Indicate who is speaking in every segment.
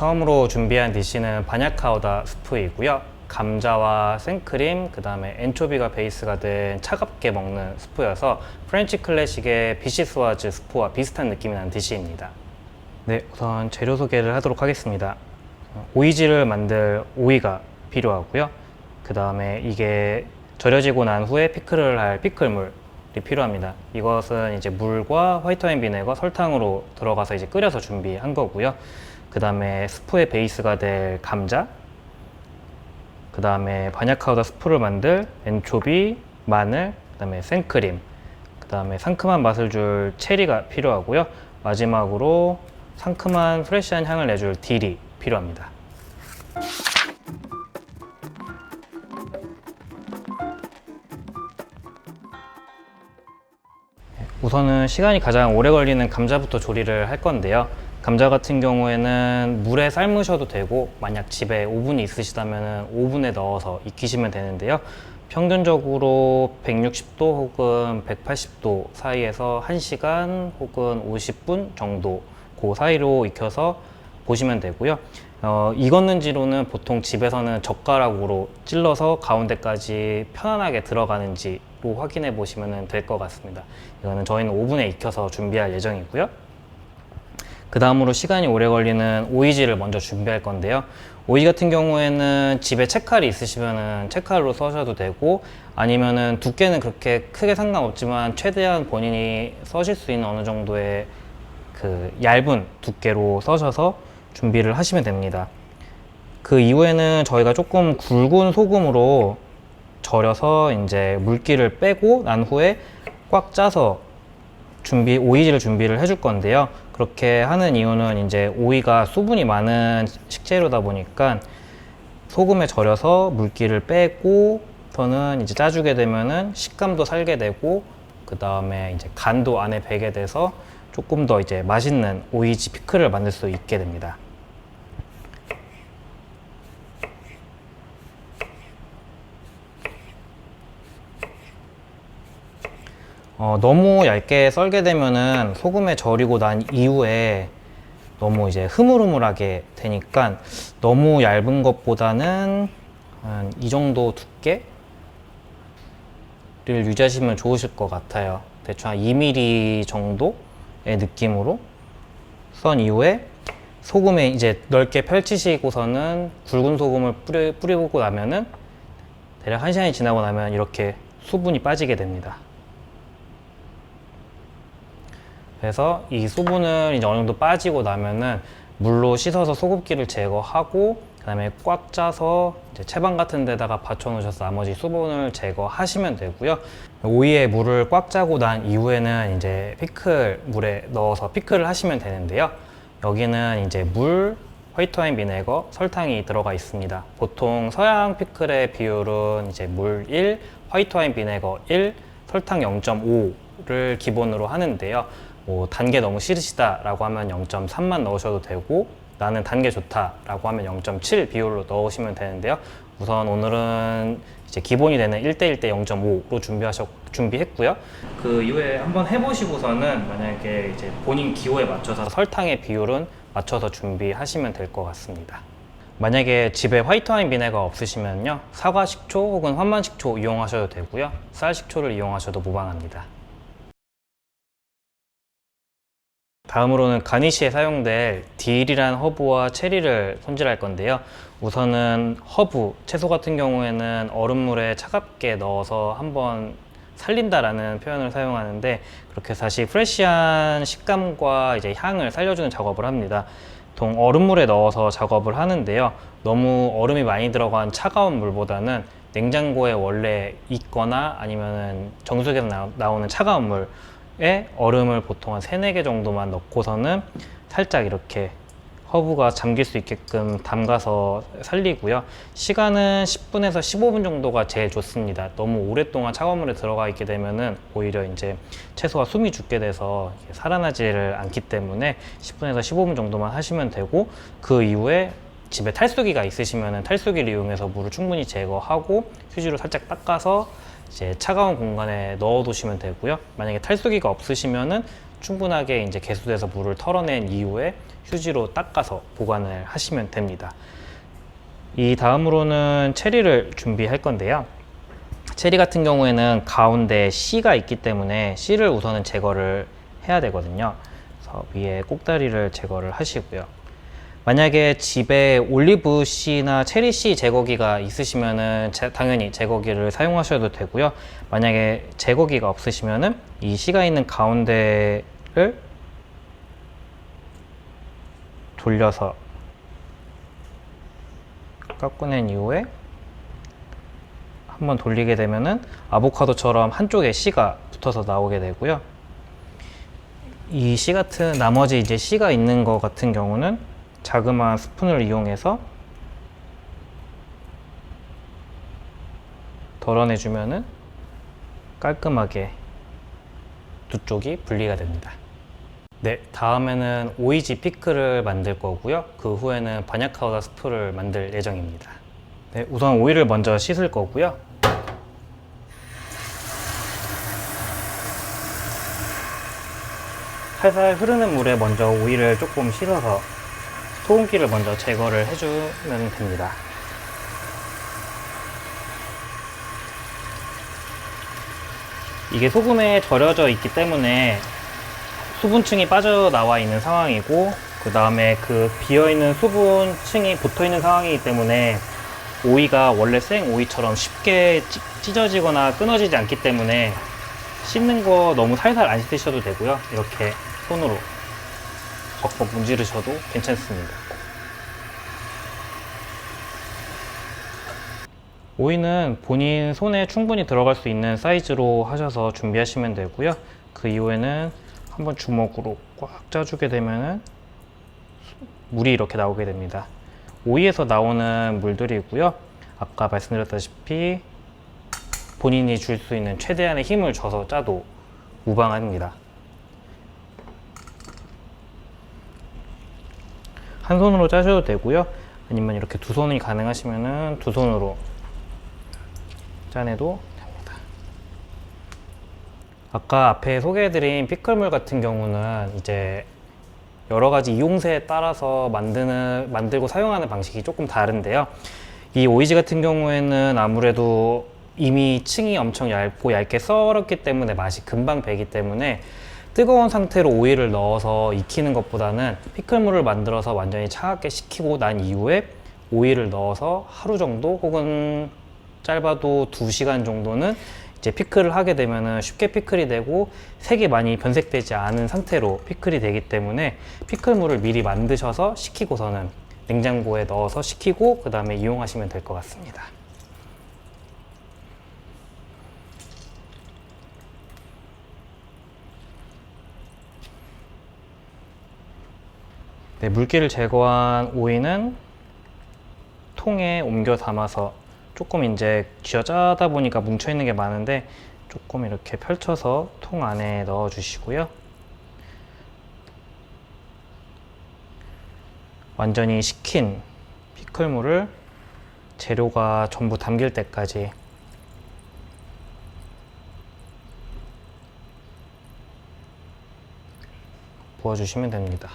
Speaker 1: 처음으로 준비한 디시는 바냐카우다 스프이고요. 감자와 생크림, 그 다음에 엔초비가 베이스가 된 차갑게 먹는 스프여서 프렌치 클래식의 비시스와즈 스프와 비슷한 느낌이 나는 디시입니다. 네, 우선 재료 소개를 하도록 하겠습니다. 어, 오이지를 만들 오이가 필요하고요. 그 다음에 이게 절여지고 난 후에 피클을 할 피클물이 필요합니다. 이것은 이제 물과 화이트 와인 비네거, 설탕으로 들어가서 이제 끓여서 준비한 거고요. 그 다음에 스프의 베이스가 될 감자, 그 다음에 바냐카우다 스프를 만들 엔초비, 마늘, 그 다음에 생크림, 그 다음에 상큼한 맛을 줄 체리가 필요하고요. 마지막으로 상큼한 프레시한 향을 내줄 딜이 필요합니다. 우선은 시간이 가장 오래 걸리는 감자부터 조리를 할 건데요. 감자 같은 경우에는 물에 삶으셔도 되고 만약 집에 오븐이 있으시다면 오븐에 넣어서 익히시면 되는데요. 평균적으로 160도 혹은 180도 사이에서 1시간 혹은 50분 정도 그 사이로 익혀서 보시면 되고요. 어, 익었는지로는 보통 집에서는 젓가락으로 찔러서 가운데까지 편안하게 들어가는지로 확인해 보시면 될 것 같습니다. 이거는 저희는 오븐에 익혀서 준비할 예정이고요. 그 다음으로 시간이 오래 걸리는 오이지를 먼저 준비할 건데요. 오이 같은 경우에는 집에 채칼이 있으시면은 채칼로 써셔도 되고 아니면은 두께는 그렇게 크게 상관없지만 최대한 본인이 써실 수 있는 어느 정도의 그 얇은 두께로 써셔서 준비를 하시면 됩니다. 그 이후에는 저희가 조금 굵은 소금으로 절여서 이제 물기를 빼고 난 후에 꽉 짜서 준비 오이지를 준비를 해줄 건데요. 그렇게 하는 이유는 이제 오이가 수분이 많은 식재료다 보니까 소금에 절여서 물기를 빼고 저는 이제 짜주게 되면은 식감도 살게 되고 그 다음에 이제 간도 안에 배게 돼서 조금 더 이제 맛있는 오이지 피클을 만들 수 있게 됩니다. 어, 너무 얇게 썰게 되면은 소금에 절이고 난 이후에 너무 이제 흐물흐물하게 되니까 너무 얇은 것보다는 한 이 정도 두께를 유지하시면 좋으실 것 같아요. 대충 한 2mm 정도의 느낌으로 썬 이후에 소금에 이제 넓게 펼치시고서는 굵은 소금을 뿌리, 뿌리고 나면은 대략 1시간이 지나고 나면 이렇게 수분이 빠지게 됩니다. 그래서 이 수분을 이제 어느 정도 빠지고 나면은 물로 씻어서 소금기를 제거하고 그다음에 꽉 짜서 이제 채반 같은 데다가 받쳐 놓으셔서 나머지 수분을 제거하시면 되고요. 오이에 물을 꽉 짜고 난 이후에는 이제 피클 물에 넣어서 피클을 하시면 되는데요. 여기는 이제 물, 화이트 와인 비네거, 설탕이 들어가 있습니다. 보통 서양 피클의 비율은 이제 물 1, 화이트 와인 비네거 1, 설탕 0.5를 기본으로 하는데요. 뭐 단게 너무 싫으시다라고 하면 0.3만 넣으셔도 되고 나는 단게 좋다라고 하면 0.7 비율로 넣으시면 되는데요. 우선 오늘은 이제 기본이 되는 1대1대 0.5로 준비하셨 준비했고요. 그 이후에 한번 해보시고서는 만약에 이제 본인 기호에 맞춰서 설탕의 비율은 맞춰서 준비하시면 될 것 같습니다. 만약에 집에 화이트 와인 비네가 없으시면요 사과 식초 혹은 환만 식초 이용하셔도 되고요 쌀 식초를 이용하셔도 무방합니다. 다음으로는 가니시에 사용될 딜이란 허브와 체리를 손질할 건데요. 우선은 허브, 채소 같은 경우에는 얼음물에 차갑게 넣어서 한번 살린다라는 표현을 사용하는데 그렇게 다시 프레시한 식감과 이제 향을 살려주는 작업을 합니다. 보통 얼음물에 넣어서 작업을 하는데요. 너무 얼음이 많이 들어간 차가운 물보다는 냉장고에 원래 있거나 아니면은 정수기에서 나- 나오는 차가운 물 에 얼음을 보통 한 3, 4개 정도만 넣고서는 살짝 이렇게 허브가 잠길 수 있게끔 담가서 살리고요. 시간은 10분에서 15분 정도가 제일 좋습니다. 너무 오랫동안 차가운 물에 들어가 있게 되면은 오히려 이제 채소가 숨이 죽게 돼서 살아나지를 않기 때문에 10분에서 15분 정도만 하시면 되고 그 이후에 집에 탈수기가 있으시면은 탈수기를 이용해서 물을 충분히 제거하고 휴지로 살짝 닦아서 이제 차가운 공간에 넣어 두시면 되고요. 만약에 탈수기가 없으시면은 충분하게 이제 개수돼서 물을 털어낸 이후에 휴지로 닦아서 보관을 하시면 됩니다. 이 다음으로는 체리를 준비할 건데요. 체리 같은 경우에는 가운데 씨가 있기 때문에 씨를 우선은 제거를 해야 되거든요. 그래서 위에 꼭다리를 제거를 하시고요. 만약에 집에 올리브 씨나 체리 씨 제거기가 있으시면은 제- 당연히 제거기를 사용하셔도 되고요. 만약에 제거기가 없으시면은 이 씨가 있는 가운데를 돌려서 깎아낸 이후에 한번 돌리게 되면은 아보카도처럼 한쪽에 씨가 붙어서 나오게 되고요. 이 씨 같은 나머지 이제 씨가 있는 것 같은 경우는 자그마한 스푼을 이용해서 덜어내주면은 깔끔하게 두 쪽이 분리가 됩니다. 네, 다음에는 오이지 피클을 만들 거고요. 그 후에는 바냐카우다 스프를 만들 예정입니다. 네, 우선 오이를 먼저 씻을 거고요. 살살 흐르는 물에 먼저 오이를 조금 씻어서 소금기를 먼저 제거를 해주면 됩니다. 이게 소금에 절여져 있기 때문에 수분층이 빠져나와 있는 상황이고 그 다음에 그 비어있는 수분층이 붙어있는 상황이기 때문에 오이가 원래 생 오이처럼 쉽게 찢- 찢어지거나 끊어지지 않기 때문에 씻는 거 너무 살살 안 씻으셔도 되고요 이렇게 손으로 벅벅 문지르셔도 괜찮습니다 오이는 본인 손에 충분히 들어갈 수 있는 사이즈로 하셔서 준비하시면 되고요 그 이후에는 한번 주먹으로 꽉 짜주게 되면은 물이 이렇게 나오게 됩니다. 오이에서 나오는 물들이고요. 아까 말씀드렸다시피 본인이 줄 수 있는 최대한의 힘을 줘서 짜도 무방합니다. 한 손으로 짜셔도 되고요. 아니면 이렇게 두 손이 가능하시면은 두 손으로 짜내도 됩니다. 아까 앞에 소개해드린 피클물 같은 경우는 이제 여러 가지 이용새에 따라서 만드는, 만들고 사용하는 방식이 조금 다른데요. 이 오이지 같은 경우에는 아무래도 이미 층이 엄청 얇고 얇게 썰었기 때문에 맛이 금방 배기 때문에 뜨거운 상태로 오이를 넣어서 익히는 것보다는 피클물을 만들어서 완전히 차갑게 식히고 난 이후에 오이를 넣어서 하루 정도 혹은 짧아도 2시간 정도는 이제 피클을 하게 되면은 쉽게 피클이 되고 색이 많이 변색되지 않은 상태로 피클이 되기 때문에 피클물을 미리 만드셔서 식히고서는 냉장고에 넣어서 식히고 그 다음에 이용하시면 될 것 같습니다. 네, 물기를 제거한 오이는 통에 옮겨 담아서 조금 이제 쥐어 짜다 보니까 뭉쳐 있는 게 많은데 조금 이렇게 펼쳐서 통 안에 넣어 주시고요. 완전히 식힌 피클물을 재료가 전부 담길 때까지 부어주시면 됩니다.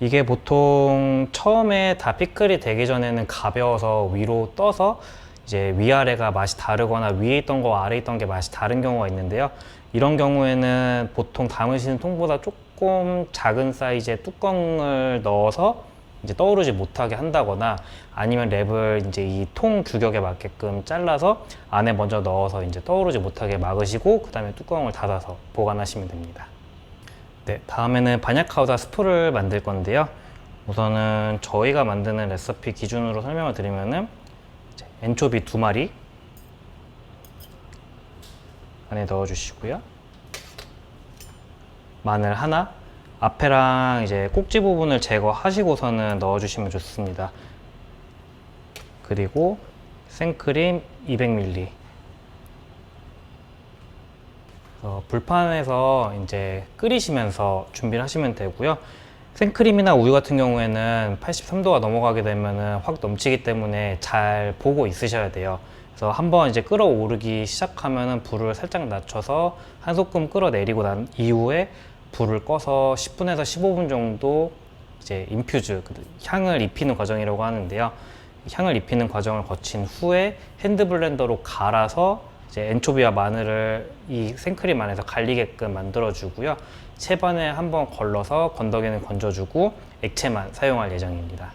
Speaker 1: 이게 보통 처음에 다 피클이 되기 전에는 가벼워서 위로 떠서 이제 위아래가 맛이 다르거나 위에 있던 거와 아래 있던 게 맛이 다른 경우가 있는데요. 이런 경우에는 보통 담으시는 통보다 조금 작은 사이즈의 뚜껑을 넣어서 이제 떠오르지 못하게 한다거나 아니면 랩을 이제 이 통 규격에 맞게끔 잘라서 안에 먼저 넣어서 이제 떠오르지 못하게 막으시고 그 다음에 뚜껑을 닫아서 보관하시면 됩니다. 네, 다음에는 바냐카우다 스프를 만들 건데요. 우선은 저희가 만드는 레시피 기준으로 설명을 드리면은 엔초비 두 마리 안에 넣어주시고요. 마늘 하나, 앞에랑 이제 꼭지 부분을 제거하시고서는 넣어주시면 좋습니다. 그리고 생크림 200ml. 어, 불판에서 이제 끓이시면서 준비를 하시면 되고요. 생크림이나 우유 같은 경우에는 83도가 넘어가게 되면은 확 넘치기 때문에 잘 보고 있으셔야 돼요. 그래서 한번 이제 끓어오르기 시작하면은 불을 살짝 낮춰서 한 소끔 끓어내리고 난 이후에 불을 꺼서 10분에서 15분 정도 이제 인퓨즈 그 향을 입히는 과정이라고 하는데요. 향을 입히는 과정을 거친 후에 핸드 블렌더로 갈아서 이제 엔초비와 마늘을 이 생크림 안에서 갈리게끔 만들어주고요. 채반에 한번 걸러서 건더기는 건져주고 액체만 사용할 예정입니다.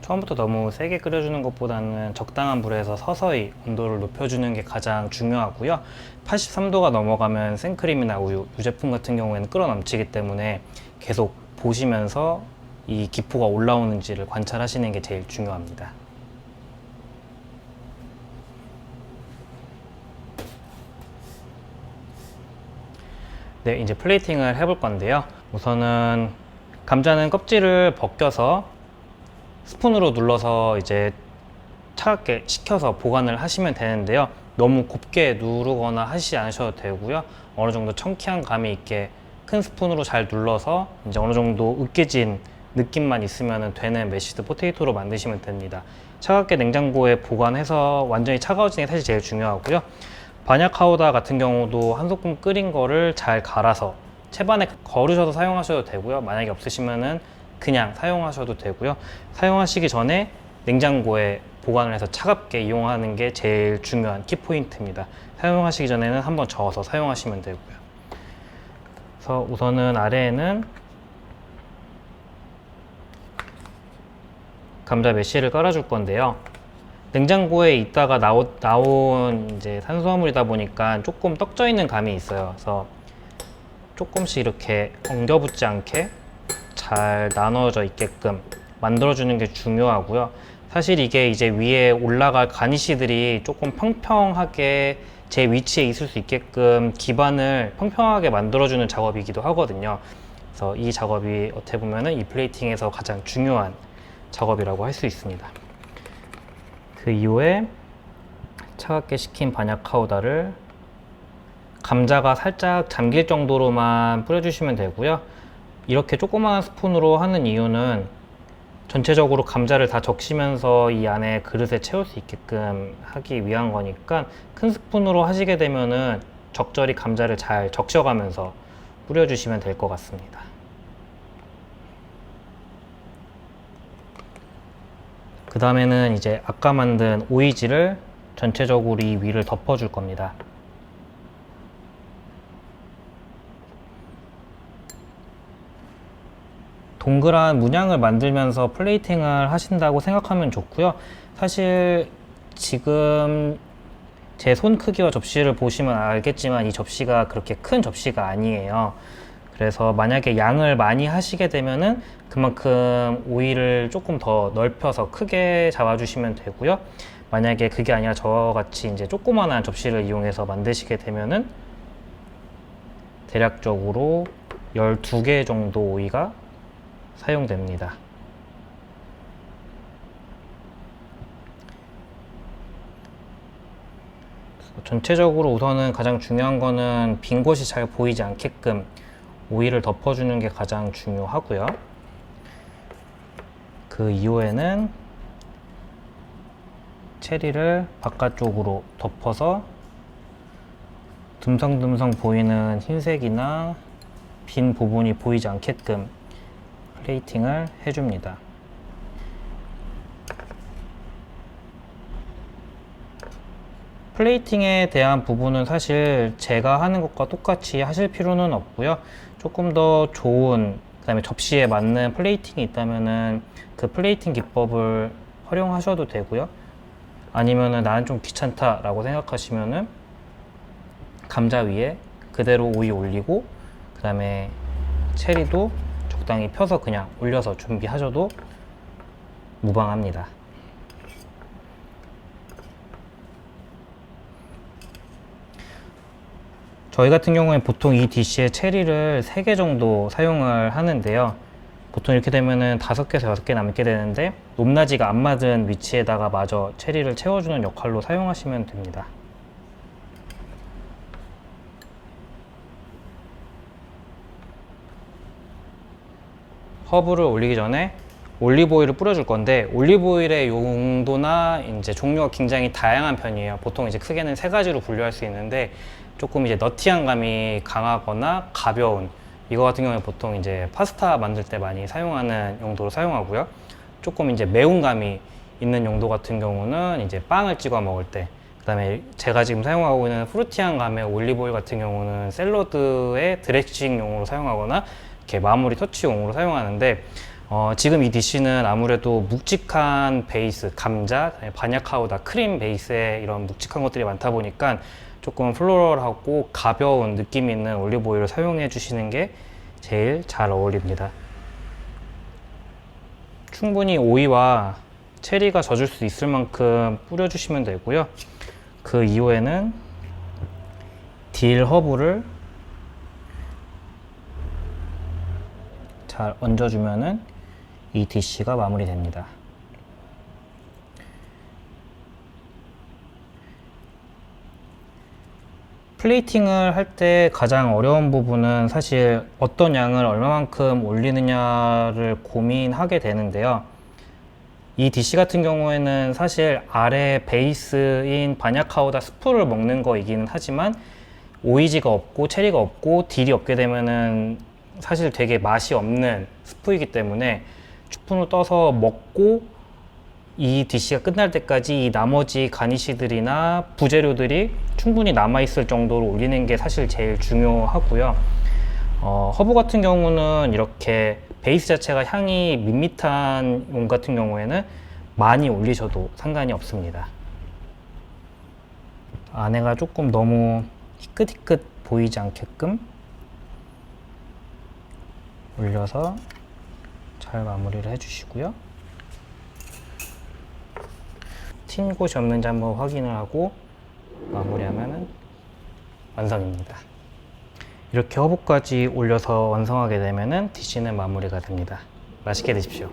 Speaker 1: 처음부터 너무 세게 끓여주는 것보다는 적당한 불에서 서서히 온도를 높여주는 게 가장 중요하고요. 83도가 넘어가면 생크림이나 우유, 유제품 같은 경우에는 끓어 넘치기 때문에 계속 보시면서 이 기포가 올라오는지를 관찰하시는 게 제일 중요합니다. 네, 이제 플레이팅을 해볼 건데요. 우선은 감자는 껍질을 벗겨서 스푼으로 눌러서 이제 차갑게 식혀서 보관을 하시면 되는데요. 너무 곱게 누르거나 하시지 않으셔도 되고요. 어느 정도 청키한 감이 있게 큰 스푼으로 잘 눌러서 이제 어느 정도 으깨진 느낌만 있으면 되는 메시드 포테이토로 만드시면 됩니다. 차갑게 냉장고에 보관해서 완전히 차가워지는 게 사실 제일 중요하고요. 바냐카우다 같은 경우도 한 소끔 끓인 거를 잘 갈아서 채반에 거르셔서 사용하셔도 되고요. 만약에 없으시면은 그냥 사용하셔도 되고요. 사용하시기 전에 냉장고에 보관을 해서 차갑게 이용하는 게 제일 중요한 키포인트입니다. 사용하시기 전에는 한번 저어서 사용하시면 되고요. 그래서 우선은 아래에는 감자 메쉬를 깔아줄 건데요. 냉장고에 있다가 나오, 나온 이제 탄수화물이다 보니까 조금 떡져 있는 감이 있어요. 그래서 조금씩 이렇게 엉겨붙지 않게 잘 나눠져 있게끔 만들어주는 게 중요하고요. 사실 이게 이제 위에 올라갈 가니쉬들이 조금 평평하게 제 위치에 있을 수 있게끔 기반을 평평하게 만들어주는 작업이기도 하거든요. 그래서 이 작업이 어떻게 보면은 이 플레이팅에서 가장 중요한 작업이라고 할 수 있습니다. 그 이후에 차갑게 식힌 반약 카우다를 감자가 살짝 잠길 정도로만 뿌려주시면 되고요. 이렇게 조그마한 스푼으로 하는 이유는 전체적으로 감자를 다 적시면서 이 안에 그릇에 채울 수 있게끔 하기 위한 거니까 큰 스푼으로 하시게 되면은 적절히 감자를 잘 적셔가면서 뿌려주시면 될 것 같습니다. 그 다음에는 이제 아까 만든 오이지를 전체적으로 이 위를 덮어줄 겁니다. 동그란 문양을 만들면서 플레이팅을 하신다고 생각하면 좋고요. 사실 지금 제 손 크기와 접시를 보시면 알겠지만 이 접시가 그렇게 큰 접시가 아니에요. 그래서 만약에 양을 많이 하시게 되면은 그만큼 오일을 조금 더 넓혀서 크게 잡아주시면 되고요. 만약에 그게 아니라 저와 같이 이제 조그만한 접시를 이용해서 만드시게 되면은 대략적으로 12개 정도 오이가 사용됩니다. 전체적으로 우선은 가장 중요한 거는 빈 곳이 잘 보이지 않게끔 오일을 덮어주는 게 가장 중요하고요. 그 이후에는 체리를 바깥쪽으로 덮어서 듬성듬성 보이는 흰색이나 빈 부분이 보이지 않게끔 플레이팅을 해줍니다. 플레이팅에 대한 부분은 사실 제가 하는 것과 똑같이 하실 필요는 없고요. 조금 더 좋은 그다음에 접시에 맞는 플레이팅이 있다면은 그 플레이팅 기법을 활용하셔도 되고요. 아니면은 나는 좀 귀찮다라고 생각하시면은 감자 위에 그대로 오이 올리고 그다음에 체리도 적당히 펴서 그냥 올려서 준비하셔도 무방합니다. 저희 같은 경우에 보통 이 디시에 체리를 3개 정도 사용을 하는데요. 보통 이렇게 되면은 5개에서 6개 남게 되는데 높낮이가 안 맞은 위치에다가 마저 체리를 채워주는 역할로 사용하시면 됩니다. 허브를 올리기 전에 올리브 오일을 뿌려줄 건데 올리브 오일의 용도나 이제 종류가 굉장히 다양한 편이에요. 보통 이제 크게는 세 가지로 분류할 수 있는데 조금 이제 너티한 감이 강하거나 가벼운 이거 같은 경우에 보통 이제 파스타 만들 때 많이 사용하는 용도로 사용하고요. 조금 이제 매운 감이 있는 용도 같은 경우는 이제 빵을 찍어 먹을 때 그다음에 제가 지금 사용하고 있는 프루티한 감의 올리브 오일 같은 경우는 샐러드의 드레싱용으로 사용하거나 이렇게 마무리 터치용으로 사용하는데 어, 지금 이 디쉬는 아무래도 묵직한 베이스, 감자, 바냐카우다, 크림 베이스의 이런 묵직한 것들이 많다 보니까 조금 플로럴하고 가벼운 느낌 있는 올리브 오일을 사용해 주시는 게 제일 잘 어울립니다. 충분히 오이와 체리가 젖을 수 있을 만큼 뿌려주시면 되고요. 그 이후에는 딜 허브를 잘 얹어주면은 이 디쉬가 마무리됩니다. 플레이팅을 할 때 가장 어려운 부분은 사실 어떤 양을 얼마만큼 올리느냐를 고민하게 되는데요. 이 디시 같은 경우에는 사실 아래 베이스인 바냐카우다 스프를 먹는 거이기는 하지만 오이지가 없고 체리가 없고 딜이 없게 되면은 사실 되게 맛이 없는 스프이기 때문에 스푼을 떠서 먹고 이 디시가 끝날 때까지 이 나머지 가니쉬들이나 부재료들이 충분히 남아있을 정도로 올리는 게 사실 제일 중요하고요. 어, 허브 같은 경우는 이렇게 베이스 자체가 향이 밋밋한 용 같은 경우에는 많이 올리셔도 상관이 없습니다. 안에가 조금 너무 희끗희끗 보이지 않게끔 올려서 잘 마무리를 해주시고요. 튄 곳이 없는지 한번 확인을 하고 마무리하면 완성입니다. 이렇게 허브까지 올려서 완성하게 되면 디시는 마무리가 됩니다. 맛있게 드십시오.